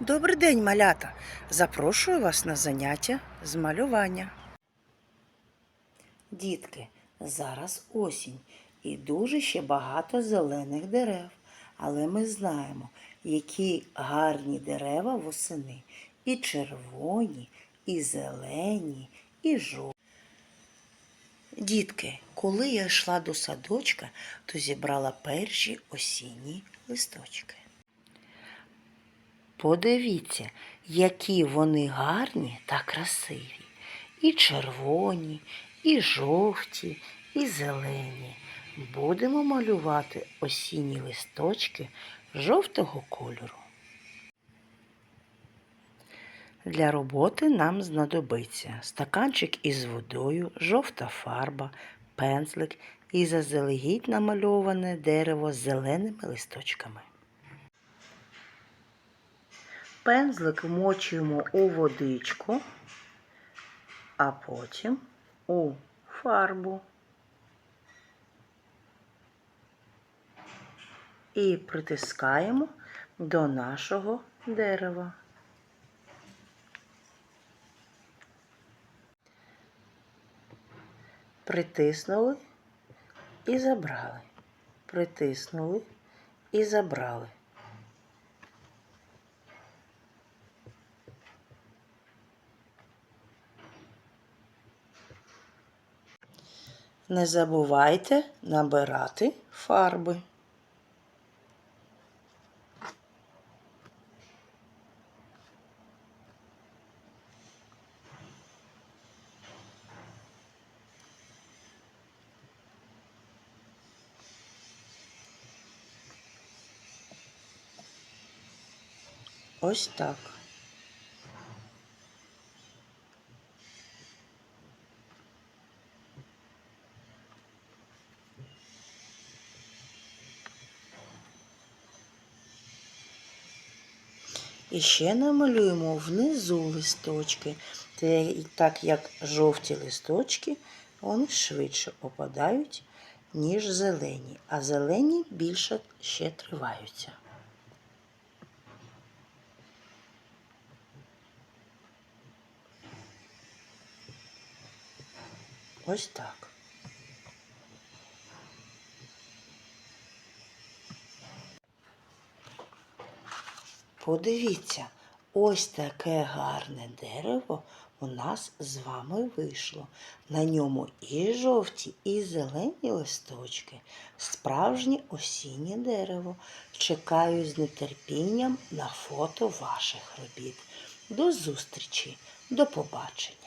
Добрий день, малята! Запрошую вас на заняття з малювання. Дітки, зараз осінь і дуже ще багато зелених дерев. Але ми знаємо, які гарні дерева восени. І червоні, і зелені, і жовті. Дітки, коли я йшла до садочка, то зібрала перші осінні листочки. Подивіться, які вони гарні та красиві. І червоні, і жовті, і зелені. Будемо малювати осінні листочки жовтого кольору. Для роботи нам знадобиться стаканчик із водою, жовта фарба, пензлик і заздалегідь намальоване дерево з зеленими листочками. Пензлик вмочуємо у водичку, а потім у фарбу. І притискаємо до нашого дерева. Притиснули і забрали. Притиснули і забрали. Не забувайте набирати фарби. Ось так. І ще намалюємо внизу листочки, так як жовті листочки, вони швидше опадають, ніж зелені, а зелені більше ще триваються. Ось так. Подивіться, ось таке гарне дерево у нас з вами вийшло. На ньому і жовті, і зелені листочки. Справжнє осіннє дерево. Чекаю з нетерпінням на фото ваших робіт. До зустрічі, до побачення!